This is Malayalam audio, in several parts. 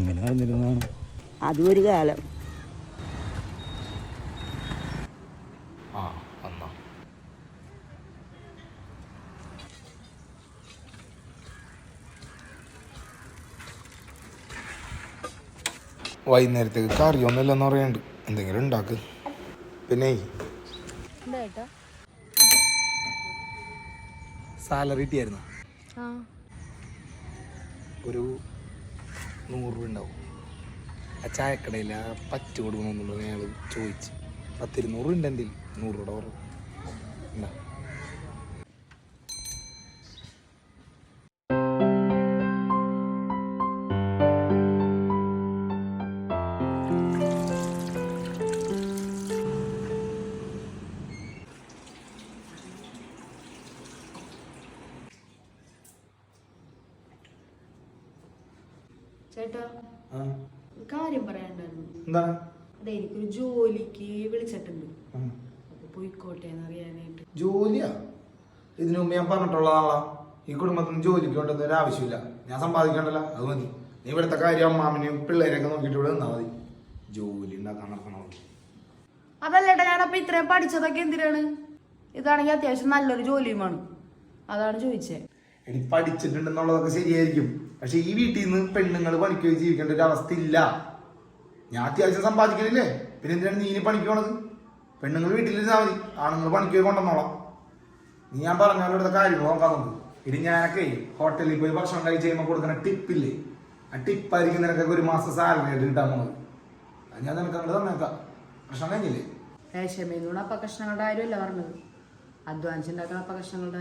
എങ്ങനെ നടന്നിരുന്നതാണ് അതും ഒരു കാലം. ആ വന്നാ. വൈകുന്നേരത്തേക്ക് കറിയൊന്നുമില്ലെന്ന് പറയുന്നുണ്ട് എന്തെങ്കിലും ഉണ്ടാക്ക്. പിന്നെ സാലറി കിട്ടിയായിരുന്നു? ഒരു നൂറ് രൂപ ഉണ്ടാവും. ആ ചായക്കടയിൽ ആ പറ്റ് കൊടുക്കണമെന്നുള്ളത് അയാൾ ചോദിച്ച്. പത്തിരുന്നൂറ് ഉണ്ടെങ്കിൽ. നൂറ് രൂപ എന്താ ചേട്ടാ ആ. ഒരു കാര്യം പറയാനുണ്ടായിരുന്നു. എന്താണ് അതെ എനിക്കൊരു ജോലിക്ക് വിളിച്ചിട്ടുണ്ട്. ആ. അപ്പൊ പോയിക്കോട്ടെ എന്ന് അറിയാനായിട്ട് ജോലിയാ? ഇതിനു മുമ്പ് ഞാൻ പറഞ്ഞിട്ടുള്ളതാണല്ലോ. ഈ കുടുംബത്തിന് ജോലിക്ക് കൊണ്ടൊന്നും ഒരു ആവശ്യമില്ല. ഞാൻ സമ്പാദിക്കണ്ടല്ലോ. അത് മതി. നീ ഇവിടുത്തെ കാര്യം മാമിനെയും പിള്ളേരെയൊക്കെ നോക്കിയിട്ട് ഇവിടെ നിന്നാ മതി. ജോലി ഉണ്ടാക്കാൻ നടക്കണോ അതല്ലേട്ടാ ഞാനപ്പോ ഇത്രയും പഠിച്ചതൊക്കെ എന്തിനാണ്? ഇതാണെങ്കിൽ അത്യാവശ്യം നല്ലൊരു ജോലിയുമാണ്. അതാണ് ചോദിച്ചേ. എടി പഠിച്ചിട്ടുണ്ടെന്നുള്ളതൊക്കെ ശരിയായിരിക്കും. പക്ഷെ ഈ വീട്ടിൽ നിന്ന് പെണ്ണുങ്ങൾ പണിക്ക് പോയി ജീവിക്കേണ്ട ഒരു അവസ്ഥ ഇല്ല ഞാൻ അത്യാവശ്യം സമ്പാദിക്കണില്ലേ പിന്നെ എന്തിനാണ് നീ ഇനി പണിക്ക് പെണ്ണുങ്ങൾ വീട്ടിലിരുന്നാൽ മതി. ആണുങ്ങൾ പണിക്ക് പോയി കൊണ്ടുവന്നോളാം. നീ ഞാൻ പറഞ്ഞാലും ഇവിടുത്തെ കാര്യങ്ങൾ നോക്കാൻ നോക്ക് ഇനി ഞാനൊക്കെ ഹോട്ടലിൽ പോയി ഭക്ഷണം കഴിച്ച് കഴിയുമ്പോൾ കൊടുക്കുന്ന ടിപ്പില്ലേ? ആ ടിപ്പായിരിക്കും നിനക്കൊക്കെ ഒരു മാസം സാലറി ആയിട്ട് കിട്ടാൻ പോകുന്നത് അത് ഞാൻ നിനക്ക് അങ്ങോട്ട് തന്നേക്കാം. പ്രശ്നം കഴിഞ്ഞില്ലേ? അപ്പൊ കഷ്ണങ്ങളുടെ കാര്യമല്ല പറഞ്ഞത്. അപ്പ കഷ്ണങ്ങളുടെ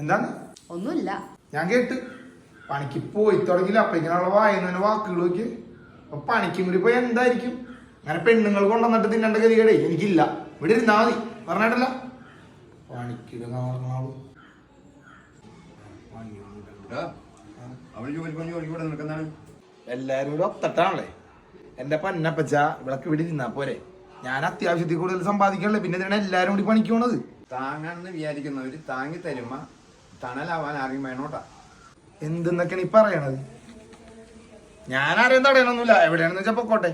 എന്താണ്? ഒന്നുമില്ല. ഞാൻ കേട്ട്. പണിക്ക് പോയി തുടങ്ങിയില്ല. അപ്പൊ ഇങ്ങനെയുള്ള വായന വാക്കുകൾ നോക്കി അപ്പൊ പണിക്കും കൂടി പോയി എന്തായിരിക്കും? അങ്ങനെ പെണ്ണുങ്ങൾ കൊണ്ടുവന്നിട്ട് തിന്നേണ്ട ഗതികേടേ എനിക്കില്ല. ഇവിടെ ഇരുന്നാ മതി. പറഞ്ഞിട്ടല്ല. പണിക്ക് നാൾ അവൾ ജോലി പണി ജോലിക്ക് ഇവിടെ നിൽക്കുന്നതാണ്. എല്ലാരും കൂടെ ഒത്തട്ടാണല്ലേ? എന്റെ പന്നപ്പച്ച ഇവിളക്ക് ഇവിടെ ഇരുന്നാ പോരെ. ഞാൻ അത്യാവശ്യത്തിൽ കൂടുതൽ സമ്പാദിക്കണല്ലേ? പിന്നെ ഇതിനാണ് എല്ലാരും കൂടി പണിക്ക് പോണത്. താങ്ങാണെന്ന് വിചാരിക്കുന്നവര് താങ്ങി തരുമ്പ തണലാവാൻ ആരെയും വേണോട്ടാ. എന്തെന്നൊക്കെയാണ് ഈ പറയണത്? ഞാൻ ആരെയും തടയണൊന്നുമില്ല. എവിടെയാണെന്ന് വെച്ചാ പൊക്കോട്ടെ.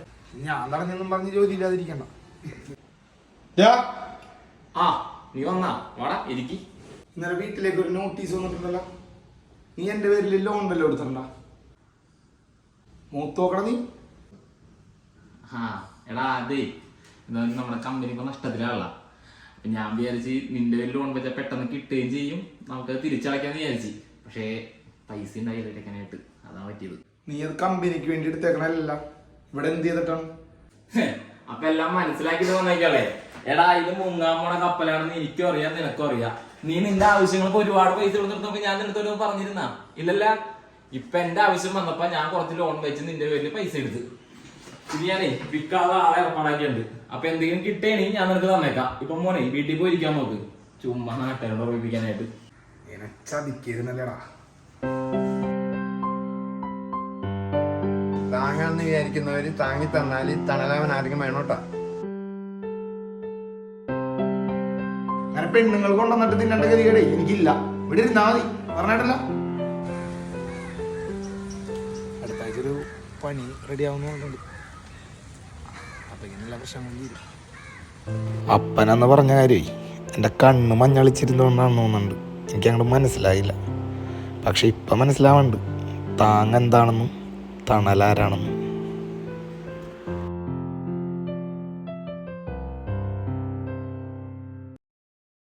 ഞാൻ തടഞ്ഞൊന്നും പറഞ്ഞ് ജോലി ഇല്ലാതിരിക്കണ്ട. ആ നീ വന്നാ. വാടാ ഇരിക്കി. ഇന്നലെ വീട്ടിലേക്ക് ഒരു നോട്ടീസ് വന്നിട്ടുണ്ടല്ലോ. നീ എന്റെ പേരിൽ ലോൺ വല്ലതും എടുത്തിട്ടുണ്ട? മൂത്തോക്കട നീ. ആ എടാ അതെ. നമ്മുടെ കമ്പനി ഇപ്പൊ നഷ്ടത്തിലാണല്ല ഞാൻ വിചാരിച്ച് നിന്റെ പേരിൽ ലോൺ വെച്ചാൽ പെട്ടെന്ന് കിട്ടുകയും ചെയ്യും. നമുക്ക് തിരിച്ചടയ്ക്കാന്ന് വിചാരിച്ചു. പക്ഷേ പൈസ ഉണ്ടായില്ല എടുക്കാനായിട്ട് അതാ പറ്റിയത്. നീ അത് കമ്പനിക്ക് വേണ്ടി എടുത്തേക്കണല്ല ഇവിടെ എന്ത് ചെയ്തിട്ടാണ്? അപ്പൊ എല്ലാം മനസ്സിലാക്കിട്ട് വന്നേക്കല്ലേ എടാ ഇത് മുങ്ങാൻ പോണ കപ്പലാണെന്ന് എനിക്കും അറിയാം നിനക്കും അറിയാം. നീ നിന്റെ ആവശ്യങ്ങൾക്ക് ഒരുപാട് പൈസ കൊടുത്തിട്ടപ്പോ ഞാൻ നിനക്ക് ഒരു പറഞ്ഞിരുന്ന. ഇല്ലല്ല ഇപ്പൊ എന്റെ ആവശ്യം വന്നപ്പോ ഞാൻ കുറച്ച് ലോൺ വെച്ച് നിന്റെ പേരിൽ പൈസ എടുത്ത്. ഇത് ഞാനേ വിൽക്കാതെ ആളെ ഏർപ്പാടാക്കിയുണ്ട് അപ്പൊ എന്തെങ്കിലും കിട്ടേണി ഞാൻ നിനക്ക് തന്നേക്കാം. ഇപ്പൊ മോനെ വീട്ടിൽ പോയി ഇരിക്കാൻ നോക്ക്. ചുമ്മാ നാട്ടുകാരോട് ഓർമ്മിപ്പിക്കാനായിട്ട്. താങ്ങാന്ന് ചതിക്കരുന്നല്ലേടാ വിചാരിക്കുന്നവര് താങ്ങി തന്നാൽ തണലാവൻ ആരെങ്കിലും വേണോട്ടാ. അങ്ങനെ പെണ്ണുങ്ങൾ കൊണ്ടുവന്നിട്ട് തിന്നേണ്ട ഗതികേടേ എനിക്കില്ല. ഇവിടെ ഇരുന്നാ മതി. പറഞ്ഞിട്ടല്ല. അടുത്താഴ്ച ഒരു പണി റെഡി ആവുന്നുണ്ട് അപ്പനെന്ന് പറഞ്ഞ കാര്യമേ എന്റെ കണ്ണ് മഞ്ഞളിച്ചിരുന്നോണ്ടാണെന്ന് തോന്നുന്നുണ്ട്. എനിക്ക് അങ്ങോട്ട് മനസ്സിലായില്ല. പക്ഷെ ഇപ്പം മനസ്സിലാവുന്നുണ്ട്. താങ് എന്താണെന്നും തണലാരാണെന്നും.